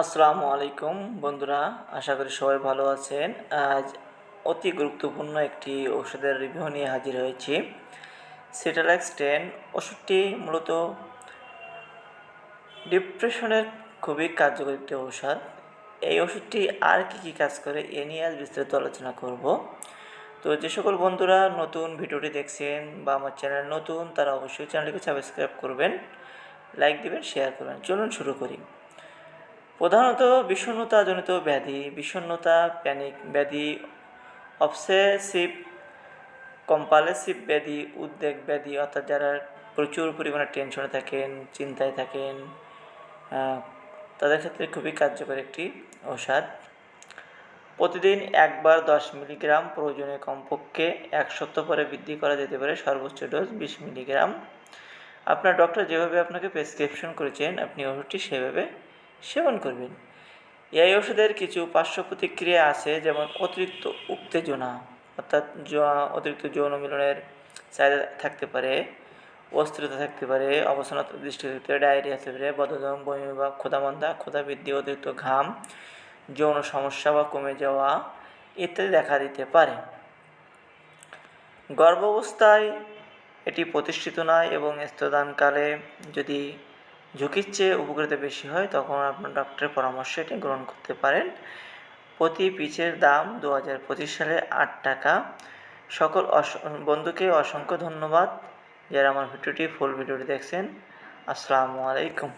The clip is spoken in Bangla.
আসসালামু আলাইকুম বন্ধুরা, আশা করি সবাই ভালো আছেন। আজ অতি গুরুত্বপূর্ণ একটি ওষুধের রিভিউ নিয়ে হাজির হয়েছি। সিটালাক্স টেন ওষুধটি মূলত ডিপ্রেশনের খুবই কার্যকরী একটি ঔষধ। এই ওষুধটি আর কি কি কাজ করে এ নিয়ে আজ বিস্তারিত আলোচনা করব। তো যে সকল বন্ধুরা নতুন ভিডিওটি দেখছেন বা আমার চ্যানেল নতুন, তারা অবশ্যই চ্যানেলটিকে সাবস্ক্রাইব করবেন লাইক দিবেন শেয়ার করবেন। চলুন শুরু করি। প্রধানত বিষণ্ণতাজনিত ব্যাধি, বিষণ্ণতা প্যানিক ব্যাধি অবসেসিভ কম্পালসিভ ব্যাধি, উদ্বেগ ব্যাধি, অর্থাৎ যারা প্রচুর পরিমাণে টেনশনে থাকেন, চিন্তায় থাকেন তাদের ক্ষেত্রে খুবই কার্যকর একটি ঔষধ। প্রতিদিন একবার দশ মিলিগ্রাম প্রয়োজনে কমপক্ষে এক সপ্তাহ পরে বৃদ্ধি করা যেতে পারে সর্বোচ্চ ডোজ বিশ মিলিগ্রাম। আপনার ডক্টর যেভাবে আপনাকে প্রেসক্রিপশন করেছেন, আপনি ওষুধটি সেভাবে সেবন করবেন। এই ওষুধের কিছু পার্শ্ব প্রতিক্রিয়া আছে, যেমন অতিরিক্ত উত্তেজনা, অর্থাৎ অতিরিক্ত যৌন মিলনের চাহিদা থাকতে পারে, অস্থিরতা থাকতে পারে অবসন্ন দৃষ্টি থাকতে পারে, ডায়রিয়া থাকতে পারে, বদহজম, বমি বা ক্ষুধামন্দা, ক্ষুধা বৃদ্ধি, অতিরিক্ত ঘাম, যৌন সমস্যা বা কমে যাওয়া ইত্যাদি দেখা দিতে পারে। গর্ভাবস্থায় এটি প্রতিষ্ঠিত নয় এবং স্তদানকালে যদি ঝুঁকির চেয়ে উপকৃত বেশি হয়, তখন আপনার ডক্টরের পরামর্শ এটি গ্রহণ করতে পারেন। প্রতি পিচের দাম দু হাজার পঁচিশ সালে আট টাকা। সকল বন্ধুকে অসংখ্য ধন্যবাদ যারা আমার ভিডিওটি ফুল ভিডিওটি দেখছেন। আসসালামু আলাইকুম।